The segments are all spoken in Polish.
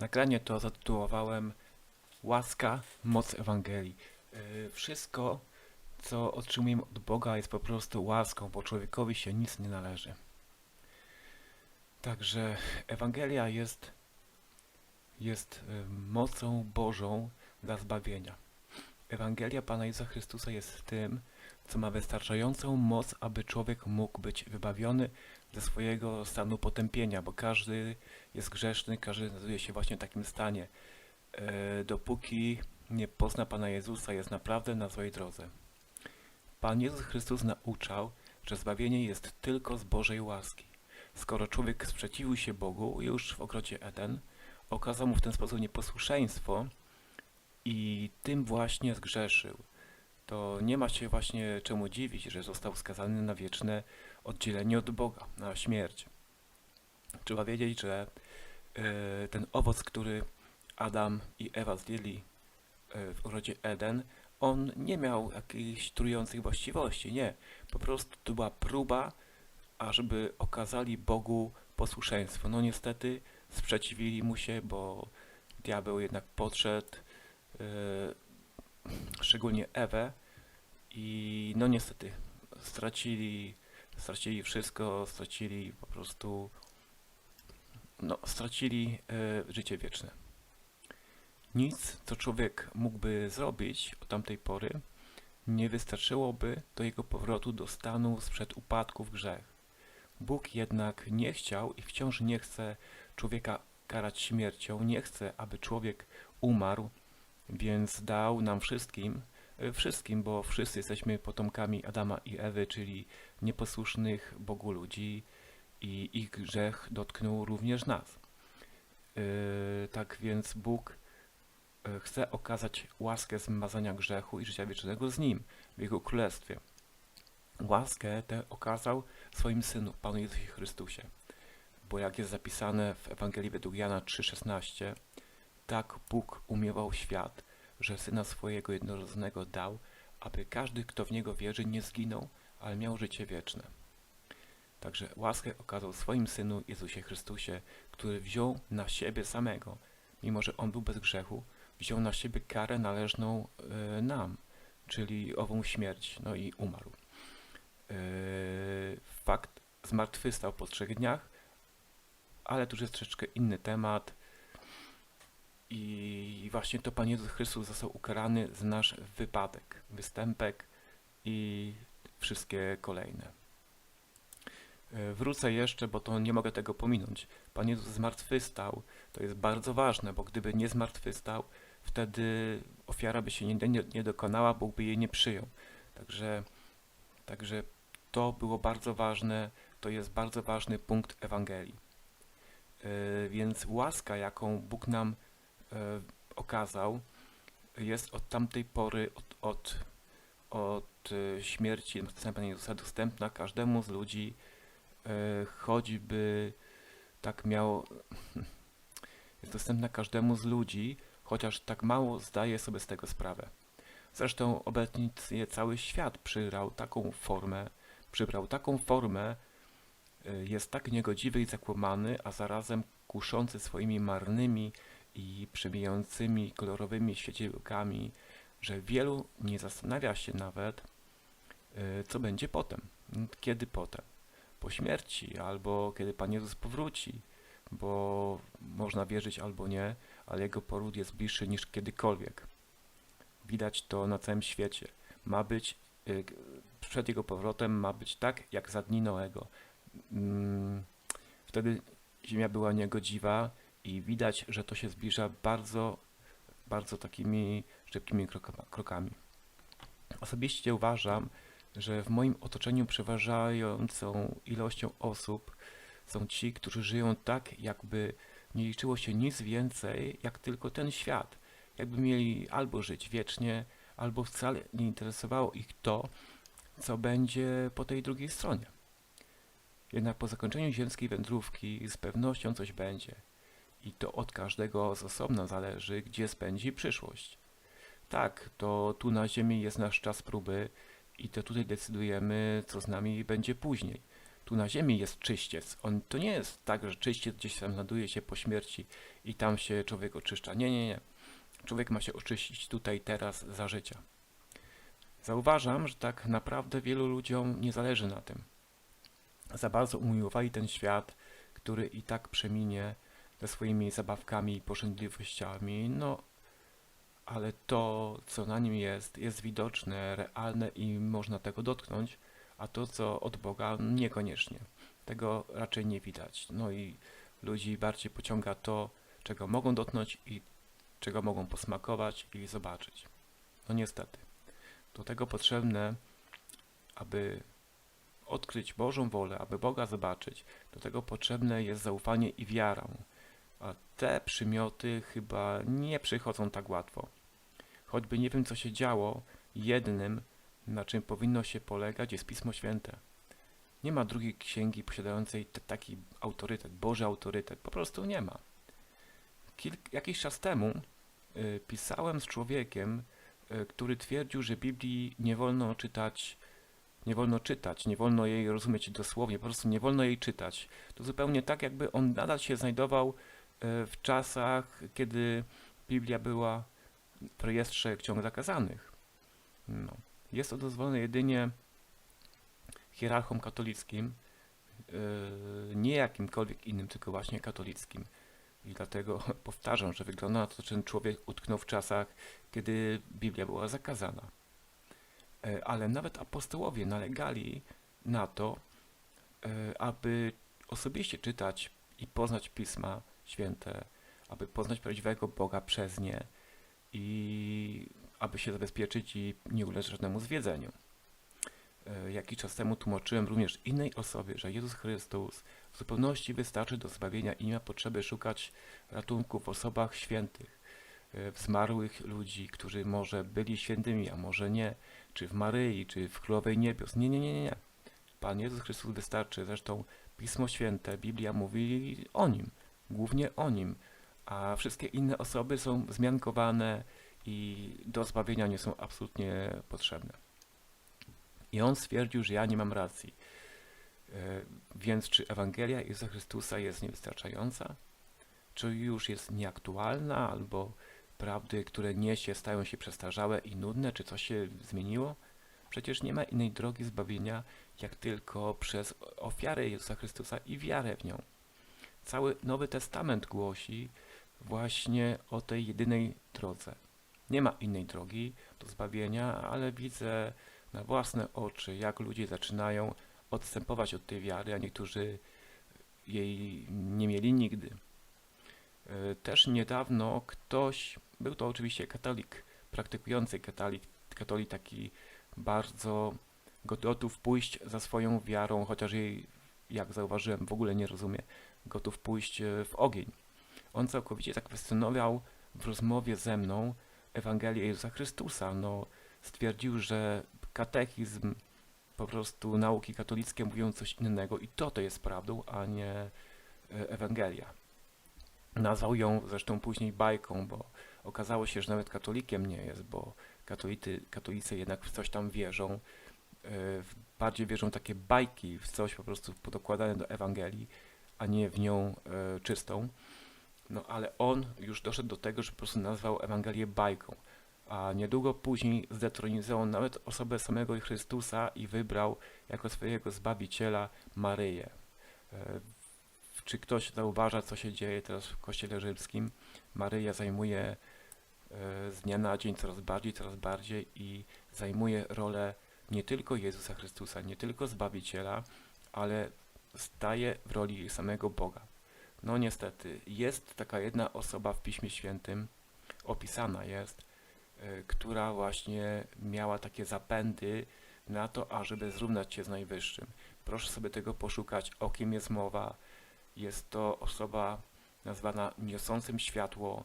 Nagranie to zatytułowałem Łaska, moc Ewangelii. Yy, Wszystko, co otrzymujemy od Boga, jest po prostu łaską, bo człowiekowi się nic nie należy. Także Ewangelia jest, jest yy, mocą Bożą dla zbawienia. Ewangelia Pana Jezusa Chrystusa jest tym, co ma wystarczającą moc, aby człowiek mógł być wybawiony ze swojego stanu potępienia, bo każdy jest grzeszny, każdy znajduje się właśnie w takim stanie. E, dopóki nie pozna Pana Jezusa, jest naprawdę na złej drodze. Pan Jezus Chrystus nauczał, że zbawienie jest tylko z Bożej łaski. Skoro człowiek sprzeciwił się Bogu już w ogrodzie Eden, okazał mu w ten sposób nieposłuszeństwo i tym właśnie zgrzeszył. To nie ma się właśnie czemu dziwić, że został skazany na wieczne oddzielenie od Boga, na śmierć. Trzeba wiedzieć, że e, ten owoc, który Adam i Ewa zjedli e, w ogrodzie Eden, on nie miał jakichś trujących właściwości, nie. Po prostu to była próba, ażeby okazali Bogu posłuszeństwo. No niestety sprzeciwili mu się, bo diabeł jednak podszedł, e, szczególnie Ewę i no niestety stracili, stracili wszystko, stracili po prostu, no stracili e, życie wieczne. Nic, co człowiek mógłby zrobić od tamtej pory, nie wystarczyłoby do jego powrotu do stanu sprzed upadku w grzech. Bóg jednak nie chciał i wciąż nie chce człowieka karać śmiercią, nie chce, aby człowiek umarł, więc dał nam wszystkim, wszystkim, bo wszyscy jesteśmy potomkami Adama i Ewy, czyli nieposłusznych Bogu ludzi i ich grzech dotknął również nas. Yy, tak więc Bóg e, chce okazać łaskę zmazania grzechu i życia wiecznego z Nim, w Jego Królestwie. Łaskę tę okazał swoim Synu, Panu Jezusie Chrystusie. Bo jak jest zapisane w Ewangelii według Jana 3,16, tak Bóg umiewał świat, że Syna swojego jednorodzonego dał, aby każdy, kto w Niego wierzy, nie zginął, ale miał życie wieczne. Także łaskę okazał swoim Synu Jezusie Chrystusie, który wziął na siebie samego, mimo że On był bez grzechu, wziął na siebie karę należną e, nam, czyli ową śmierć, no i umarł. E, fakt zmartwychwstał po trzech dniach, ale to już jest troszeczkę inny temat. I właśnie to Pan Jezus Chrystus został ukarany za nasz wypadek, występek i wszystkie kolejne. E, Wrócę jeszcze, bo to nie mogę tego pominąć. Pan Jezus zmartwychwstał. To jest bardzo ważne, bo gdyby nie zmartwychwstał, wtedy ofiara by się nie, nie, nie dokonała, Bóg by jej nie przyjął. Także, także to było bardzo ważne, to jest bardzo ważny punkt Ewangelii. E, Więc łaska, jaką Bóg nam okazał, jest od tamtej pory, od, od, od e, śmierci Pana Jezusa dostępna każdemu z ludzi, e, choćby tak miał, jest dostępna każdemu z ludzi, chociaż tak mało zdaje sobie z tego sprawę. Zresztą obecnie cały świat przybrał taką formę, przybrał taką formę, jest tak niegodziwy i zakłamany, a zarazem kuszący swoimi marnymi i przemijającymi kolorowymi świecidełkami, że wielu nie zastanawia się nawet, y, co będzie potem. Kiedy potem? Po śmierci, albo kiedy Pan Jezus powróci, bo można wierzyć albo nie, ale Jego powrót jest bliższy niż kiedykolwiek. Widać to na całym świecie. Ma być, y, przed Jego powrotem ma być tak, jak za dni Noego. Mm, Wtedy ziemia była niegodziwa i widać, że to się zbliża bardzo, bardzo takimi szybkimi kroka- krokami. Osobiście uważam, że w moim otoczeniu przeważającą ilością osób są ci, którzy żyją tak, jakby nie liczyło się nic więcej, jak tylko ten świat. Jakby mieli albo żyć wiecznie, albo wcale nie interesowało ich to, co będzie po tej drugiej stronie. Jednak po zakończeniu ziemskiej wędrówki z pewnością coś będzie. I to od każdego z osobna zależy, gdzie spędzi przyszłość. Tak, to tu na ziemi jest nasz czas próby i to tutaj decydujemy, co z nami będzie później. tu na ziemi jest czyściec. On, to nie jest tak, że czyściec gdzieś tam znajduje się po śmierci i tam się człowiek oczyszcza. Nie, nie, nie. Człowiek ma się oczyścić tutaj, teraz, za życia. Zauważam, że tak naprawdę wielu ludziom nie zależy na tym. Za bardzo umiłowali ten świat, który i tak przeminie ze swoimi zabawkami i pożądliwościami, no ale to, co na nim jest, jest widoczne, realne i można tego dotknąć, a to, co od Boga, niekoniecznie. Tego raczej nie widać. No i ludzi bardziej pociąga to, czego mogą dotknąć i czego mogą posmakować i zobaczyć. No niestety. Do tego potrzebne, aby odkryć Bożą wolę, aby Boga zobaczyć, do tego potrzebne jest zaufanie i wiara. A te przymioty chyba nie przychodzą tak łatwo. Choćby nie wiem, co się działo, jednym, na czym powinno się polegać, jest Pismo Święte. Nie ma drugiej księgi posiadającej taki autorytet, Boży autorytet. Po prostu nie ma. Kilk, jakiś czas temu y, pisałem z człowiekiem, y, który twierdził, że Biblii nie wolno czytać, nie wolno czytać, nie wolno jej rozumieć dosłownie, po prostu nie wolno jej czytać. To zupełnie tak, jakby on nadal się znajdował w czasach, kiedy Biblia była w rejestrze ksiąg zakazanych. No. Jest to dozwolone jedynie hierarchom katolickim, yy, nie jakimkolwiek innym, tylko właśnie katolickim. I dlatego powtarzam, że wygląda na to, że ten człowiek utknął w czasach, kiedy Biblia była zakazana. Yy, Ale nawet apostołowie nalegali na to, aby osobiście czytać i poznać Pisma Święte, aby poznać prawdziwego Boga przez nie i aby się zabezpieczyć i nie ulec żadnemu zwiedzeniu. E, Jakiś czas temu tłumaczyłem również innej osobie, że Jezus Chrystus w zupełności wystarczy do zbawienia i nie ma potrzeby szukać ratunku w osobach świętych, e, w zmarłych ludzi, którzy może byli świętymi, a może nie, czy w Maryi, czy w Królowej Niebios. Nie, nie, nie, nie, nie. Pan Jezus Chrystus wystarczy. Zresztą Pismo Święte, Biblia mówi o Nim, głównie o Nim, a wszystkie inne osoby są zmiankowane i do zbawienia nie są absolutnie potrzebne. I on stwierdził, że ja nie mam racji. E, Więc czy Ewangelia Jezusa Chrystusa jest niewystarczająca? Czy już jest nieaktualna, albo prawdy, które niesie, stają się przestarzałe i nudne? Czy coś się zmieniło? Przecież nie ma innej drogi zbawienia, jak tylko przez ofiarę Jezusa Chrystusa i wiarę w nią. Cały Nowy Testament głosi właśnie o tej jedynej drodze. Nie ma innej drogi do zbawienia, ale widzę na własne oczy, jak ludzie zaczynają odstępować od tej wiary, a niektórzy jej nie mieli nigdy. E, Też niedawno ktoś, był to oczywiście katolik, praktykujący katolik, katolik taki bardzo gotów pójść za swoją wiarą, chociaż jej, jak zauważyłem, w ogóle nie rozumie, gotów pójść e, w ogień. On całkowicie zakwestionował w rozmowie ze mną Ewangelię Jezusa Chrystusa. No, stwierdził, że katechizm, po prostu nauki katolickie mówią coś innego i to to jest prawdą, a nie e, Ewangelia. Nazwał ją zresztą później bajką, bo okazało się, że nawet katolikiem nie jest, bo katolicy, katolicy jednak w coś tam wierzą, bardziej wierzą takie bajki, w coś po prostu podokładane do Ewangelii, a nie w nią e, czystą. No ale on już doszedł do tego, że po prostu nazwał Ewangelię bajką. A niedługo później zdetronizował nawet osobę samego Chrystusa i wybrał jako swojego Zbawiciela Maryję. E, Czy ktoś zauważa, co się dzieje teraz w Kościele Rzymskim? Maryja zajmuje e, z dnia na dzień coraz bardziej, coraz bardziej i zajmuje rolę nie tylko Jezusa Chrystusa, nie tylko Zbawiciela, ale staje w roli samego Boga. No niestety, jest taka jedna osoba w Piśmie Świętym, opisana jest, y, która właśnie miała takie zapędy na to, ażeby zrównać się z Najwyższym. Proszę sobie tego poszukać, o kim jest mowa. Jest to osoba nazwana niosącym światło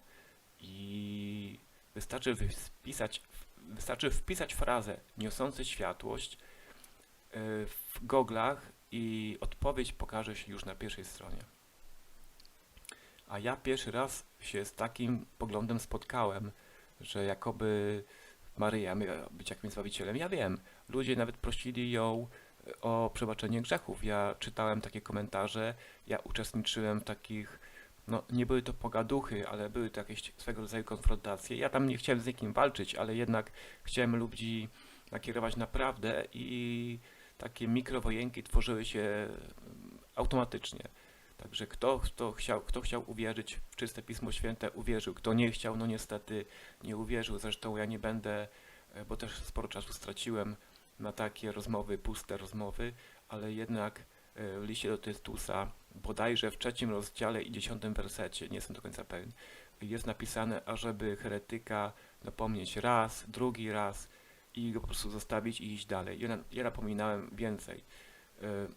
i wystarczy wpisać, wystarczy wpisać frazę niosący światłość y, w goglach i odpowiedź pokaże się już na pierwszej stronie. A ja pierwszy raz się z takim poglądem spotkałem, że jakoby Maryja miała być jakimś zbawicielem. Ja wiem, ludzie nawet prosili ją o przebaczenie grzechów. Ja czytałem takie komentarze, ja uczestniczyłem w takich, no nie były to pogaduchy, ale były to jakieś swego rodzaju konfrontacje. Ja tam nie chciałem z nikim walczyć, ale jednak chciałem ludzi nakierować na prawdę i takie mikrowojenki tworzyły się mm, automatycznie. Także kto, kto, chciał, kto chciał uwierzyć w czyste Pismo Święte, uwierzył. Kto nie chciał, no niestety nie uwierzył. Zresztą ja nie będę, e, bo też sporo czasu straciłem na takie rozmowy, puste rozmowy, ale jednak w liście do Tytusa, bodajże w trzecim rozdziale i dziesiątym wersecie, nie jestem do końca pewien, jest napisane, ażeby heretyka napomnieć raz, drugi raz i go po prostu zostawić i iść dalej. Ja, ja napominałem więcej. E,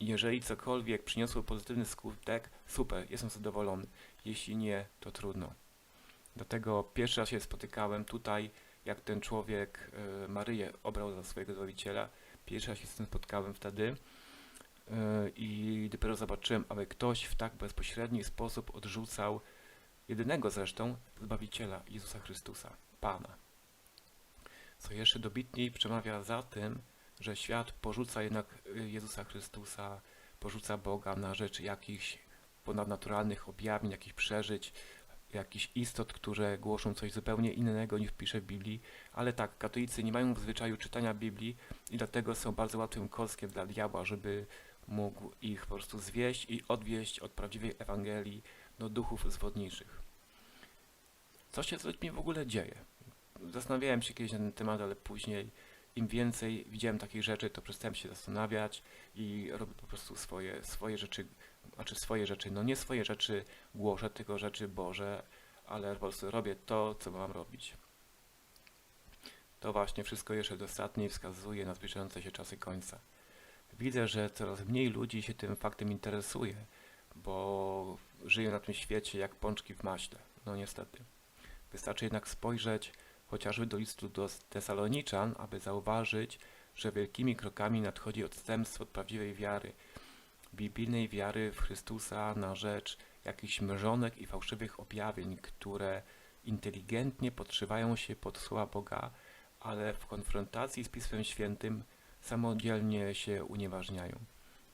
Jeżeli cokolwiek przyniosło pozytywny skutek, super, jestem zadowolony. Jeśli nie, to trudno. Dlatego pierwszy raz się spotykałem tutaj, jak ten człowiek e, Maryję obrał za swojego Zbawiciela. Pierwszy raz się z tym spotkałem wtedy i dopiero zobaczyłem, aby ktoś w tak bezpośredni sposób odrzucał jedynego zresztą Zbawiciela Jezusa Chrystusa, Pana. Co jeszcze dobitniej przemawia za tym, że świat porzuca jednak y, Jezusa Chrystusa, porzuca Boga na rzecz jakichś ponadnaturalnych objawień, jakichś przeżyć, jakichś istot, które głoszą coś zupełnie innego niż pisze w Biblii. Ale tak, katolicy nie mają w zwyczaju czytania Biblii i dlatego są bardzo łatwym koskiem dla diabła, żeby mógł ich po prostu zwieść i odwieść od prawdziwej Ewangelii do duchów zwodniczych. Co się z ludźmi w ogóle dzieje? Zastanawiałem się kiedyś na ten temat, ale później im więcej widziałem takich rzeczy, to przestałem się zastanawiać i robię po prostu swoje, swoje rzeczy, znaczy swoje rzeczy, no nie swoje rzeczy głoszę, tylko rzeczy Boże, ale po prostu robię to, co mam robić. To właśnie wszystko jeszcze dostatnie wskazuje na zbliżające się czasy końca. Widzę, że coraz mniej ludzi się tym faktem interesuje, bo żyją na tym świecie jak pączki w maśle. No niestety. Wystarczy jednak spojrzeć chociażby do listu do Tesaloniczan, aby zauważyć, że wielkimi krokami nadchodzi odstępstwo od prawdziwej wiary, biblijnej wiary w Chrystusa na rzecz jakichś mrzonek i fałszywych objawień, które inteligentnie podszywają się pod słowa Boga, ale w konfrontacji z Pismem Świętym samodzielnie się unieważniają.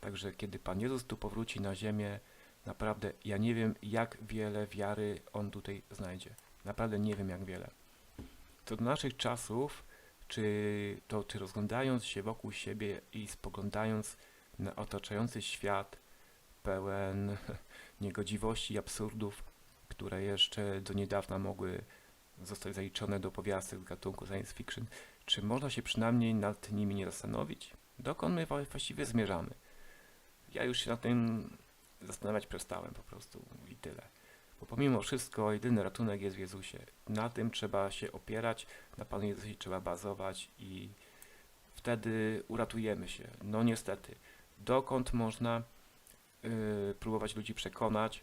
Także kiedy Pan Jezus tu powróci na ziemię, naprawdę ja nie wiem, jak wiele wiary On tutaj znajdzie. Naprawdę nie wiem, jak wiele. Co do naszych czasów, czy to czy rozglądając się wokół siebie i spoglądając na otaczający świat pełen niegodziwości i absurdów, które jeszcze do niedawna mogły zostać zaliczone do powiastek z gatunku science fiction, czy można się przynajmniej nad nimi nie zastanowić? Dokąd my właściwie zmierzamy? Ja już się nad tym zastanawiać przestałem po prostu i tyle. Bo pomimo wszystko jedyny ratunek jest w Jezusie. Na tym trzeba się opierać, na Panu Jezusie trzeba bazować i wtedy uratujemy się. No niestety. Dokąd można y, próbować ludzi przekonać,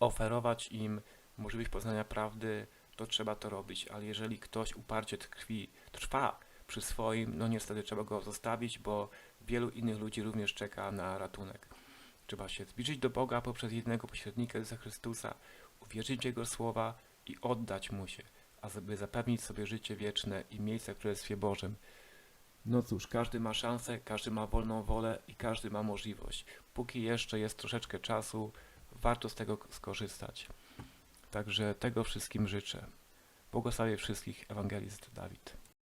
oferować im możliwość poznania prawdy, to trzeba to robić, ale jeżeli ktoś uparcie tkwi, trwa przy swoim, no niestety trzeba go zostawić, bo wielu innych ludzi również czeka na ratunek. Trzeba się zbliżyć do Boga poprzez jednego pośrednika Jezusa Chrystusa, uwierzyć w Jego słowa i oddać Mu się, aby zapewnić sobie życie wieczne i miejsce w Królestwie Bożym. No cóż, każdy ma szansę, każdy ma wolną wolę i każdy ma możliwość. Póki jeszcze jest troszeczkę czasu, warto z tego skorzystać. Także tego wszystkim życzę. Błogosławię wszystkich ewangelist Dawid.